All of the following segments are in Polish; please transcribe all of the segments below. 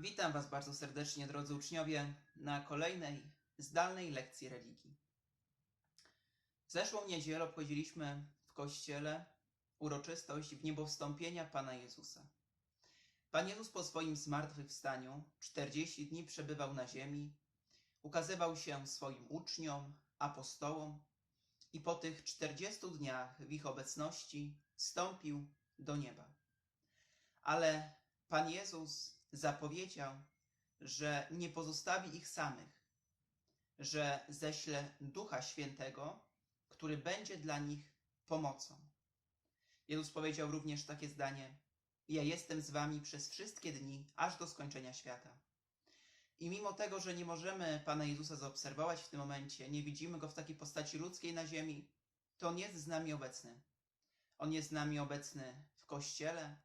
Witam Was bardzo serdecznie, drodzy uczniowie, na kolejnej zdalnej lekcji religii. W zeszłą niedzielę obchodziliśmy w kościele uroczystość wniebowstąpienia Pana Jezusa. Pan Jezus po swoim zmartwychwstaniu 40 dni przebywał na ziemi, ukazywał się swoim uczniom, apostołom i po tych 40 dniach w ich obecności wstąpił do nieba. Ale Pan Jezus zapowiedział, że nie pozostawi ich samych, że ześle Ducha Świętego, który będzie dla nich pomocą. Jezus powiedział również takie zdanie: Ja jestem z wami przez wszystkie dni, aż do skończenia świata. I mimo tego, że nie możemy Pana Jezusa zaobserwować w tym momencie, nie widzimy go w takiej postaci ludzkiej na ziemi, to on jest z nami obecny. On jest z nami obecny w kościele,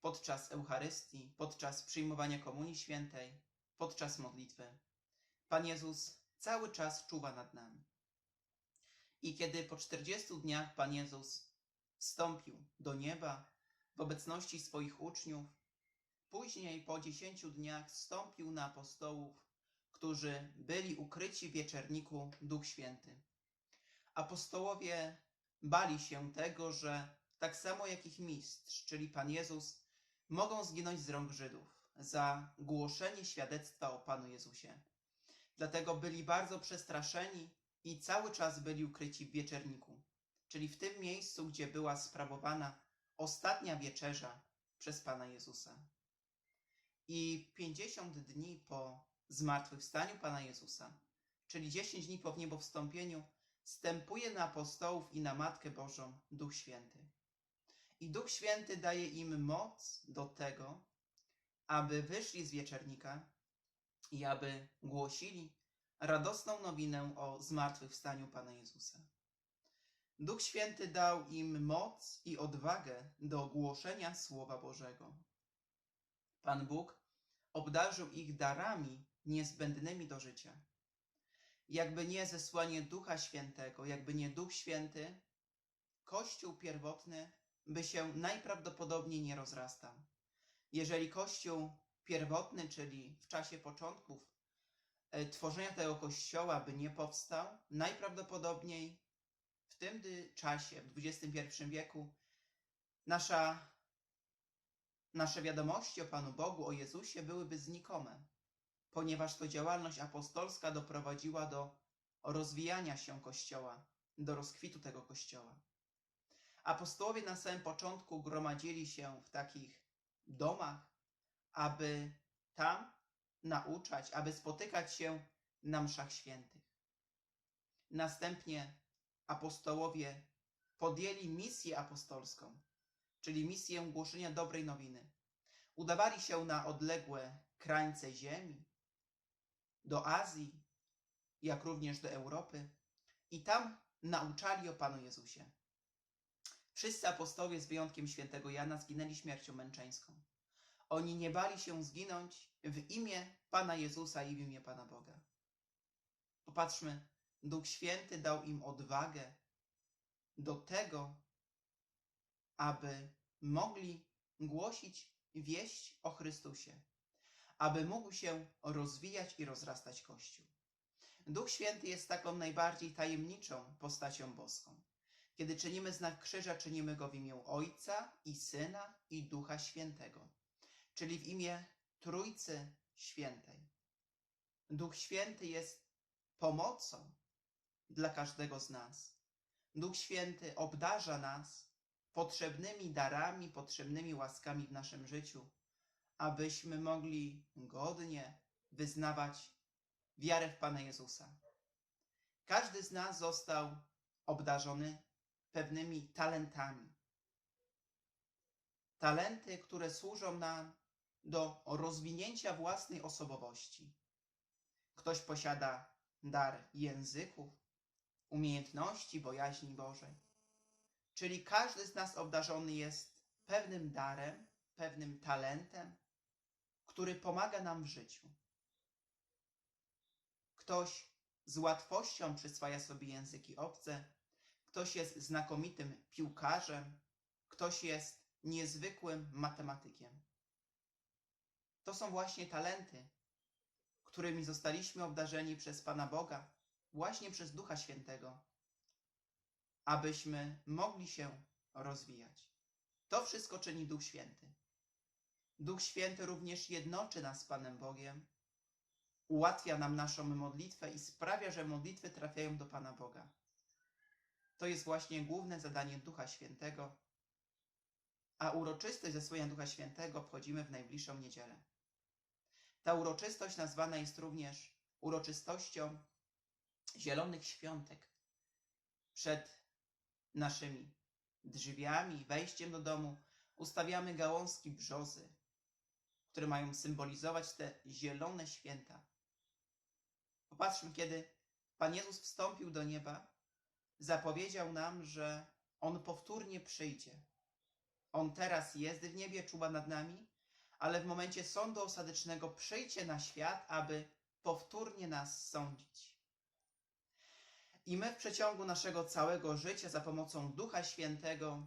podczas Eucharystii, podczas przyjmowania Komunii Świętej, podczas modlitwy. Pan Jezus cały czas czuwa nad nami. I kiedy po 40 dniach Pan Jezus wstąpił do nieba w obecności swoich uczniów, później po 10 dniach wstąpił na apostołów, którzy byli ukryci w wieczerniku Duch Święty. Apostołowie bali się tego, że tak samo jak ich mistrz, czyli Pan Jezus, mogą zginąć z rąk Żydów za głoszenie świadectwa o Panu Jezusie. Dlatego byli bardzo przestraszeni i cały czas byli ukryci w wieczerniku, czyli w tym miejscu, gdzie była sprawowana ostatnia wieczerza przez Pana Jezusa. I 50 dni po zmartwychwstaniu Pana Jezusa, czyli 10 dni po wniebowstąpieniu, stępuje na apostołów i na Matkę Bożą Duch Święty. I Duch Święty daje im moc do tego, aby wyszli z wieczernika i aby głosili radosną nowinę o zmartwychwstaniu Pana Jezusa. Duch Święty dał im moc i odwagę do głoszenia Słowa Bożego. Pan Bóg obdarzył ich darami niezbędnymi do życia. Jakby nie zesłanie Ducha Świętego, jakby nie Duch Święty, Kościół pierwotny by się najprawdopodobniej nie rozrastał. Jeżeli Kościół pierwotny, czyli w czasie początków e, tworzenia tego Kościoła by nie powstał, najprawdopodobniej w tym czasie, w XXI wieku, nasza, nasze wiadomości o Panu Bogu, o Jezusie byłyby znikome, ponieważ to działalność apostolska doprowadziła do rozwijania się Kościoła, do rozkwitu tego Kościoła. Apostołowie na samym początku gromadzili się w takich domach, aby tam nauczać, aby spotykać się na mszach świętych. Następnie apostołowie podjęli misję apostolską, czyli misję głoszenia dobrej nowiny. Udawali się na odległe krańce ziemi, do Azji, jak również do Europy i tam nauczali o Panu Jezusie. Wszyscy apostołowie z wyjątkiem świętego Jana zginęli śmiercią męczeńską. Oni nie bali się zginąć w imię Pana Jezusa i w imię Pana Boga. Popatrzmy, Duch Święty dał im odwagę do tego, aby mogli głosić wieść o Chrystusie, aby mógł się rozwijać i rozrastać Kościół. Duch Święty jest taką najbardziej tajemniczą postacią boską. Kiedy czynimy znak krzyża, czynimy go w imię Ojca i Syna i Ducha Świętego, czyli w imię Trójcy Świętej. Duch Święty jest pomocą dla każdego z nas. Duch Święty obdarza nas potrzebnymi darami, potrzebnymi łaskami w naszym życiu, abyśmy mogli godnie wyznawać wiarę w Pana Jezusa. Każdy z nas został obdarzony pewnymi talentami. Talenty, które służą nam do rozwinięcia własnej osobowości. Ktoś posiada dar języków, umiejętności bojaźni Bożej. Czyli każdy z nas obdarzony jest pewnym darem, pewnym talentem, który pomaga nam w życiu. Ktoś z łatwością przyswaja sobie języki obce, ktoś jest znakomitym piłkarzem, ktoś jest niezwykłym matematykiem. to są właśnie talenty, którymi zostaliśmy obdarzeni przez Pana Boga, właśnie przez Ducha Świętego, abyśmy mogli się rozwijać. To wszystko czyni Duch Święty. Duch Święty również jednoczy nas z Panem Bogiem, ułatwia nam naszą modlitwę i sprawia, że modlitwy trafiają do Pana Boga. To jest właśnie główne zadanie Ducha Świętego, a uroczystość zesłania Ducha Świętego obchodzimy w najbliższą niedzielę. Ta uroczystość nazwana jest również uroczystością Zielonych Świątek. Przed naszymi drzwiami, wejściem do domu ustawiamy gałązki brzozy, które mają symbolizować te zielone święta. Popatrzmy, kiedy Pan Jezus wstąpił do nieba, zapowiedział nam, że On powtórnie przyjdzie. On teraz jest w niebie, czuwa nad nami, ale w momencie sądu osadycznego przyjdzie na świat, aby powtórnie nas sądzić. I my w przeciągu naszego całego życia za pomocą Ducha Świętego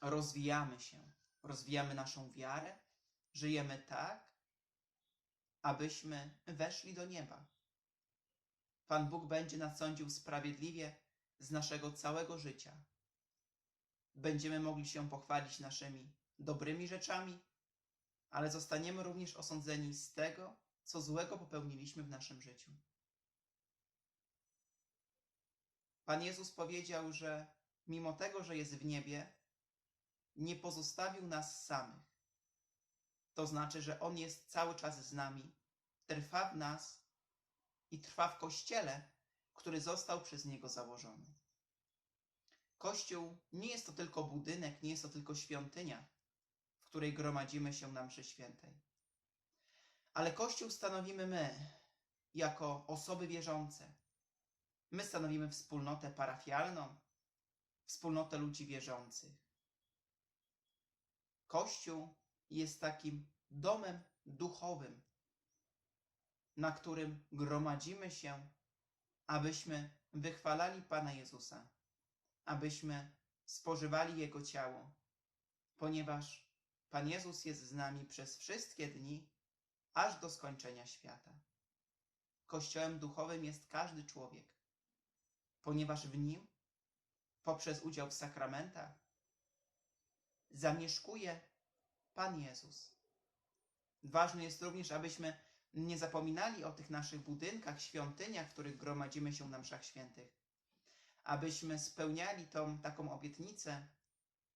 rozwijamy się, rozwijamy naszą wiarę, żyjemy tak, abyśmy weszli do nieba. Pan Bóg będzie nas sądził sprawiedliwie z naszego całego życia. Będziemy mogli się pochwalić naszymi dobrymi rzeczami, ale zostaniemy również osądzeni z tego, co złego popełniliśmy w naszym życiu. Pan Jezus powiedział, że mimo tego, że jest w niebie, nie pozostawił nas samych. To znaczy, że On jest cały czas z nami, trwa w nas i trwa w Kościele, który został przez Niego założony. Kościół nie jest to tylko budynek, nie jest to tylko świątynia, w której gromadzimy się na mszy świętej. Ale Kościół stanowimy my, jako osoby wierzące. My stanowimy wspólnotę parafialną, wspólnotę ludzi wierzących. Kościół jest takim domem duchowym, na którym gromadzimy się, abyśmy wychwalali Pana Jezusa, abyśmy spożywali Jego ciało, ponieważ Pan Jezus jest z nami przez wszystkie dni, aż do skończenia świata. Kościołem duchowym jest każdy człowiek, ponieważ w nim, poprzez udział w sakramentach, zamieszkuje Pan Jezus. Ważne jest również, abyśmy nie zapominali o tych naszych budynkach, świątyniach, w których gromadzimy się na mszach świętych, abyśmy spełniali tą taką obietnicę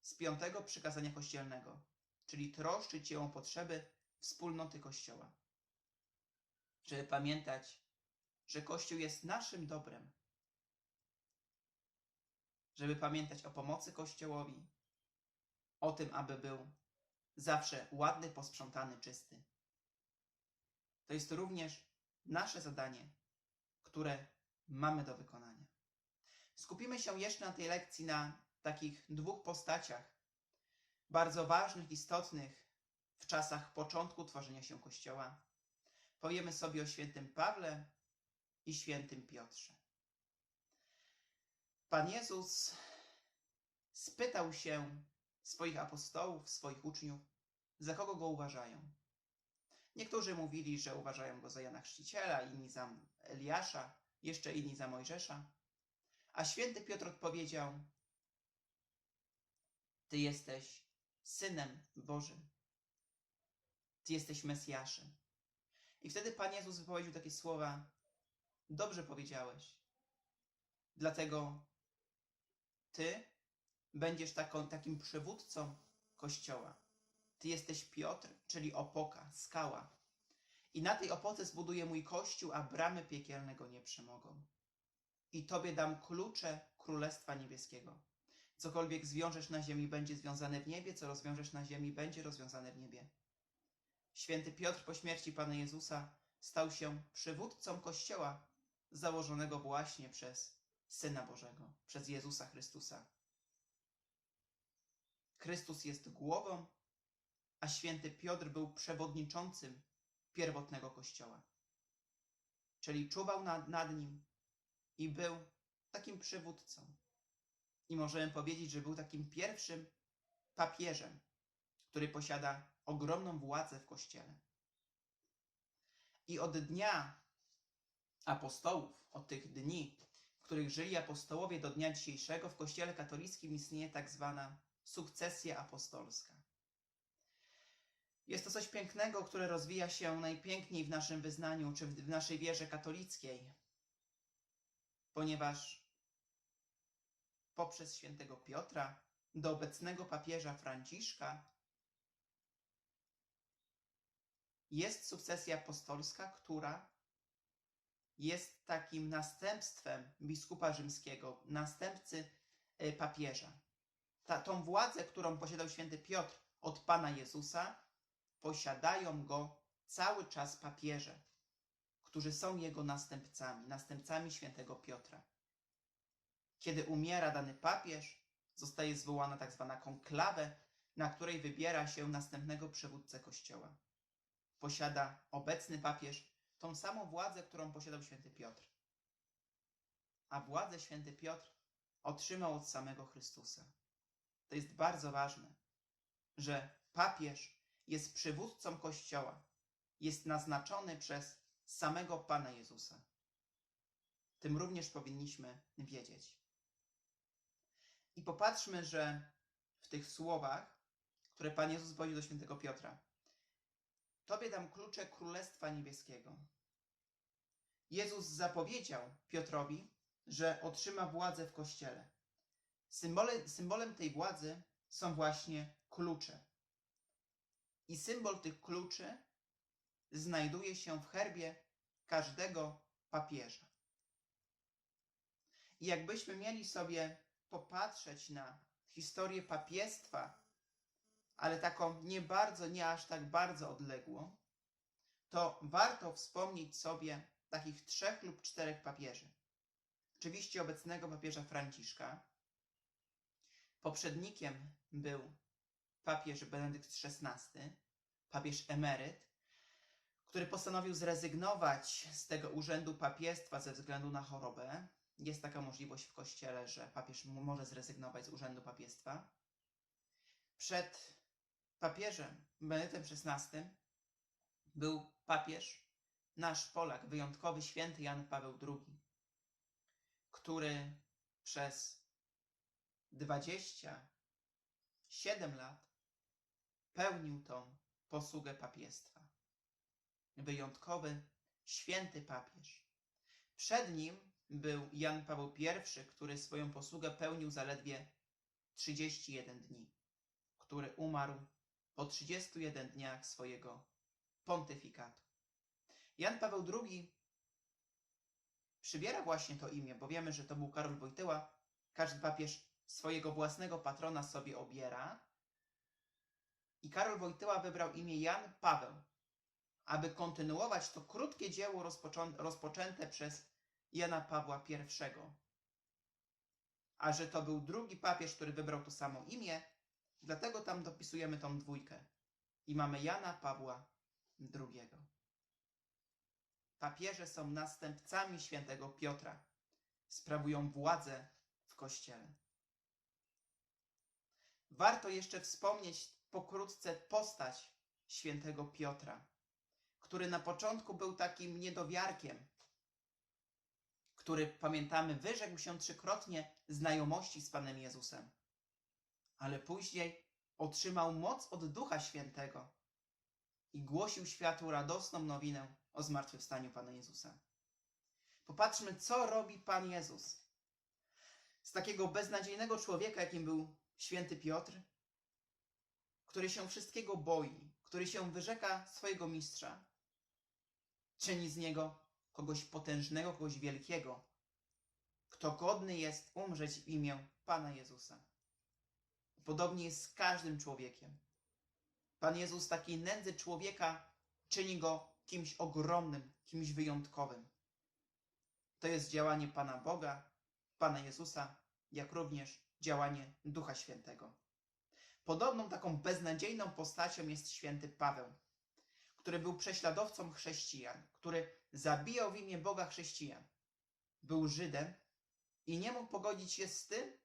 z piątego przykazania kościelnego, czyli troszczyć się o potrzeby wspólnoty Kościoła. Żeby pamiętać, że Kościół jest naszym dobrem, żeby pamiętać o pomocy Kościołowi, o tym, aby był zawsze ładny, posprzątany, czysty. To jest również nasze zadanie, które mamy do wykonania. Skupimy się jeszcze na tej lekcji na takich dwóch postaciach, bardzo ważnych, istotnych w czasach początku tworzenia się Kościoła. Powiemy sobie o świętym Pawle i świętym Piotrze. Pan Jezus spytał się swoich apostołów, swoich uczniów, za kogo go uważają. Niektórzy mówili, że uważają go za Jana Chrzciciela, inni za Eliasza, jeszcze inni za Mojżesza. A święty Piotr odpowiedział: Ty jesteś synem Bożym. Ty jesteś Mesjaszem. I wtedy Pan Jezus wypowiedział takie słowa: Dobrze powiedziałeś. Dlatego Ty będziesz taką, takim przywódcą Kościoła. Ty jesteś Piotr, czyli opoka, skała. I na tej opoce zbuduję mój Kościół, a bramy piekielnego nie przemogą. I Tobie dam klucze Królestwa Niebieskiego. Cokolwiek zwiążesz na ziemi, będzie związane w niebie, co rozwiążesz na ziemi, będzie rozwiązane w niebie. Święty Piotr po śmierci Pana Jezusa stał się przywódcą Kościoła, założonego właśnie przez Syna Bożego, przez Jezusa Chrystusa. Chrystus jest głową, a święty Piotr był przewodniczącym pierwotnego kościoła. Czyli czuwał nad, nad nim i był takim przywódcą. I możemy powiedzieć, że był takim pierwszym papieżem, który posiada ogromną władzę w Kościele. I od dnia apostołów, od tych dni, w których żyli apostołowie do dnia dzisiejszego, w Kościele katolickim istnieje tak zwana sukcesja apostolska. Jest to coś pięknego, które rozwija się najpiękniej w naszym wyznaniu czy w naszej wierze katolickiej, ponieważ poprzez świętego Piotra do obecnego papieża Franciszka jest sukcesja apostolska, która jest takim następstwem biskupa rzymskiego, następcy y, papieża. Ta, tą władzę, którą posiadał święty Piotr od Pana Jezusa, posiadają go cały czas papieże, którzy są jego następcami, następcami świętego Piotra. Kiedy umiera dany papież, zostaje zwołana tak zwana konklawę, na której wybiera się następnego przywódcę Kościoła. Posiada obecny papież tą samą władzę, którą posiadał święty Piotr. A władzę święty Piotr otrzymał od samego Chrystusa. To jest bardzo ważne, że papież jest przywódcą Kościoła, jest naznaczony przez samego Pana Jezusa. Tym również powinniśmy wiedzieć. I popatrzmy, że w tych słowach, które Pan Jezus powiedział do świętego Piotra, Tobie dam klucze Królestwa Niebieskiego. Jezus zapowiedział Piotrowi, że otrzyma władzę w Kościele. Symbole, symbolem tej władzy są właśnie klucze. I symbol tych kluczy znajduje się w herbie każdego papieża. I jakbyśmy mieli sobie popatrzeć na historię papiestwa, ale taką nie bardzo, nie aż tak bardzo odległą, to warto wspomnieć sobie takich trzech lub czterech papieży. Oczywiście obecnego papieża Franciszka. Poprzednikiem był papież Benedykt XVI, papież emeryt, który postanowił zrezygnować z tego urzędu papiestwa ze względu na chorobę. Jest taka możliwość w kościele, że papież może zrezygnować z urzędu papiestwa. Przed papieżem Benedyktem XVI był papież, nasz Polak, wyjątkowy święty Jan Paweł II, który przez 27 lat pełnił tą posługę papiestwa. Wyjątkowy, święty papież. Przed nim był Jan Paweł I, który swoją posługę pełnił zaledwie 31 dni, który umarł po 31 dniach swojego pontyfikatu. Jan Paweł II przybiera właśnie to imię, bo wiemy, że to był Karol Wojtyła. Każdy papież swojego własnego patrona sobie obiera. I Karol Wojtyła wybrał imię Jan Paweł, aby kontynuować to krótkie dzieło rozpoczęte przez Jana Pawła I. A że to był drugi papież, który wybrał to samo imię, dlatego tam dopisujemy tą dwójkę. I mamy Jana Pawła II. Papieże są następcami świętego Piotra. Sprawują władzę w Kościele. Warto jeszcze wspomnieć pokrótce postać świętego Piotra, który na początku był takim niedowiarkiem, który, pamiętamy, wyrzekł się trzykrotnie znajomości z Panem Jezusem, ale później otrzymał moc od Ducha Świętego i głosił światu radosną nowinę o zmartwychwstaniu Pana Jezusa. Popatrzmy, co robi Pan Jezus. Z takiego beznadziejnego człowieka, jakim był święty Piotr, który się wszystkiego boi, który się wyrzeka swojego mistrza, czyni z niego kogoś potężnego, kogoś wielkiego, kto godny jest umrzeć w imię Pana Jezusa. Podobnie jest z każdym człowiekiem. Pan Jezus takiej nędzy człowieka czyni go kimś ogromnym, kimś wyjątkowym. To jest działanie Pana Boga, Pana Jezusa, jak również działanie Ducha Świętego. Podobną taką beznadziejną postacią jest święty Paweł, który był prześladowcą chrześcijan, który zabijał w imię Boga chrześcijan. Był Żydem i nie mógł pogodzić się z tym,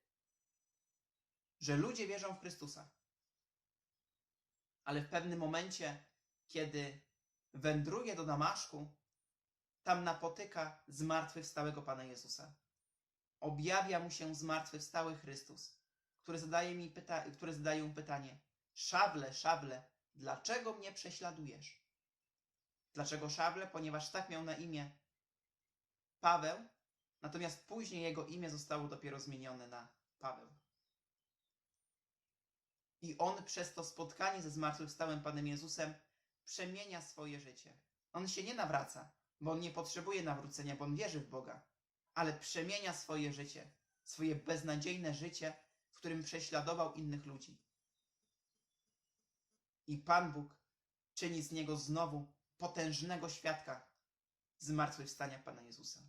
że ludzie wierzą w Chrystusa. Ale w pewnym momencie, kiedy wędruje do Damaszku, tam napotyka zmartwychwstałego Pana Jezusa. Objawia mu się zmartwychwstały Chrystus, który zadaje, mi pyta- który zadaje mu pytanie: Szable, szable, dlaczego mnie prześladujesz? Dlaczego szable? Ponieważ tak miał na imię Paweł, natomiast później jego imię zostało dopiero zmienione na Paweł. I on przez to spotkanie ze zmartwychwstałym Panem Jezusem przemienia swoje życie. On się nie nawraca, bo on nie potrzebuje nawrócenia, bo on wierzy w Boga, ale przemienia swoje życie, swoje beznadziejne życie, w którym prześladował innych ludzi. I Pan Bóg czyni z niego znowu potężnego świadka zmartwychwstania Pana Jezusa.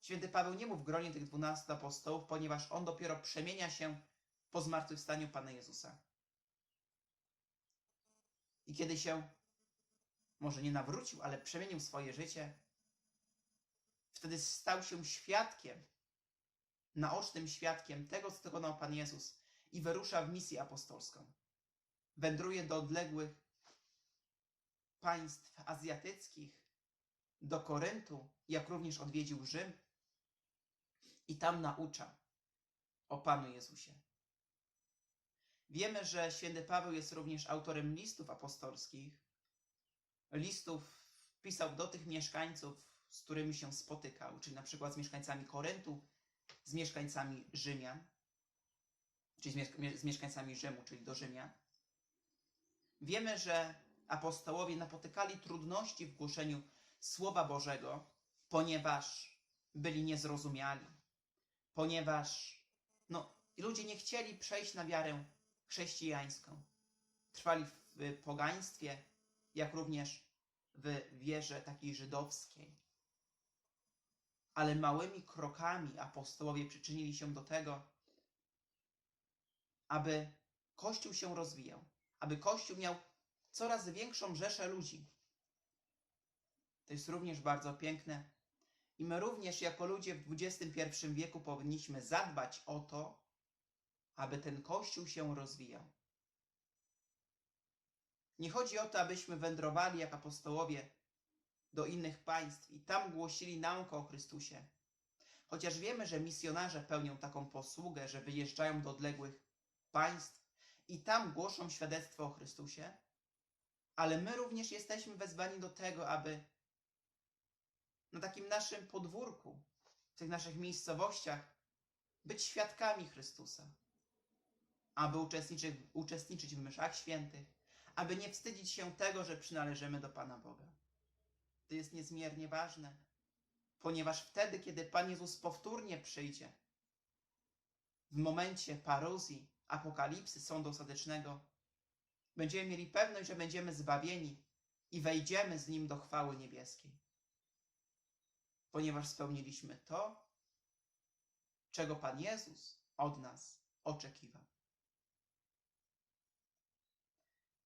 Święty Paweł nie był w gronie tych dwunastu apostołów, ponieważ on dopiero przemienia się po zmartwychwstaniu Pana Jezusa. I kiedy się może nie nawrócił, ale przemienił swoje życie, wtedy stał się świadkiem, naocznym świadkiem tego, co dokonał Pan Jezus i wyrusza w misję apostolską. Wędruje do odległych państw azjatyckich, do Koryntu, jak również odwiedził Rzym i tam naucza o Panu Jezusie. Wiemy, że święty Paweł jest również autorem listów apostolskich. Listów pisał do tych mieszkańców, z którymi się spotykał, czyli na przykład z mieszkańcami Koryntu, z mieszkańcami Rzymian, czyli z, mieszk- z mieszkańcami Rzymu, czyli do Rzymian. Wiemy, że apostołowie napotykali trudności w głoszeniu Słowa Bożego, ponieważ byli niezrozumiali, ponieważ no, ludzie nie chcieli przejść na wiarę chrześcijańską. Trwali w pogaństwie, jak również w wierze takiej żydowskiej. Ale małymi krokami apostołowie przyczynili się do tego, aby Kościół się rozwijał, aby Kościół miał coraz większą rzeszę ludzi. To jest również bardzo piękne. I my również jako ludzie w XXI wieku powinniśmy zadbać o to, aby ten Kościół się rozwijał. Nie chodzi o to, abyśmy wędrowali jak apostołowie do innych państw i tam głosili naukę o Chrystusie. Chociaż wiemy, że misjonarze pełnią taką posługę, że wyjeżdżają do odległych państw i tam głoszą świadectwo o Chrystusie, ale my również jesteśmy wezwani do tego, aby na takim naszym podwórku, w tych naszych miejscowościach, być świadkami Chrystusa, aby uczestniczyć, uczestniczyć w mszach świętych, aby nie wstydzić się tego, że przynależymy do Pana Boga. To jest niezmiernie ważne, ponieważ wtedy, kiedy Pan Jezus powtórnie przyjdzie, w momencie paruzji, apokalipsy, sądu ostatecznego, będziemy mieli pewność, że będziemy zbawieni i wejdziemy z Nim do chwały niebieskiej. Ponieważ spełniliśmy to, czego Pan Jezus od nas oczekiwał.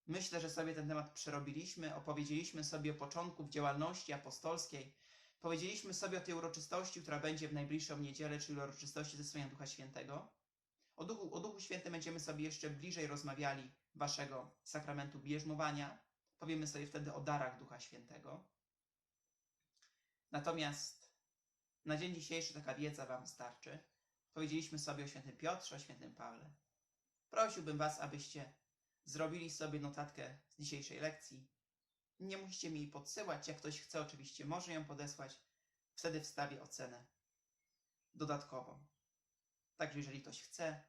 Myślę, że sobie ten temat przerobiliśmy, opowiedzieliśmy sobie o początku działalności apostolskiej, powiedzieliśmy sobie o tej uroczystości, która będzie w najbliższą niedzielę, czyli uroczystości zesłania Ducha Świętego. O Duchu, o Duchu Świętym będziemy sobie jeszcze bliżej rozmawiali waszego sakramentu bierzmowania. Powiemy sobie wtedy o darach Ducha Świętego. Natomiast na dzień dzisiejszy taka wiedza wam starczy. Powiedzieliśmy sobie o świętym Piotrze, o świętym Pawle. Prosiłbym was, abyście zrobili sobie notatkę z dzisiejszej lekcji. Nie musicie mi jej podsyłać. Jak ktoś chce, oczywiście może ją podesłać. Wtedy wstawię ocenę dodatkową. Także jeżeli ktoś chce,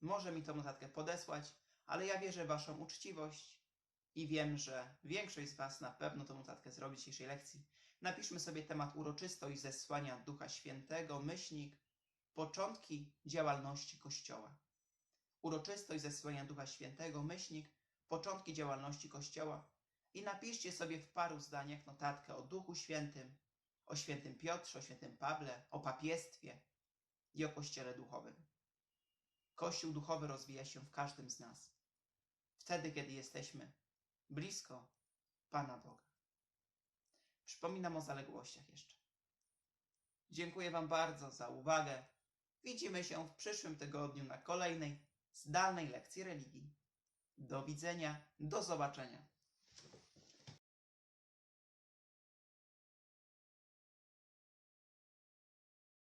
może mi tą notatkę podesłać, ale ja wierzę w Waszą uczciwość i wiem, że większość z Was na pewno tą notatkę zrobi w dzisiejszej lekcji. Napiszmy sobie temat uroczystość zesłania Ducha Świętego, myślnik, początki działalności Kościoła. Uroczystość zesłania Ducha Świętego, myślnik, początki działalności Kościoła i napiszcie sobie w paru zdaniach notatkę o Duchu Świętym, o świętym Piotrze, o świętym Pawle, o papiestwie i o Kościele duchowym. Kościół duchowy rozwija się w każdym z nas. Wtedy, kiedy jesteśmy blisko Pana Boga. Przypominam o zaległościach jeszcze. Dziękuję Wam bardzo za uwagę. Widzimy się w przyszłym tygodniu na kolejnej zdalnej lekcji religii. Do widzenia, do zobaczenia.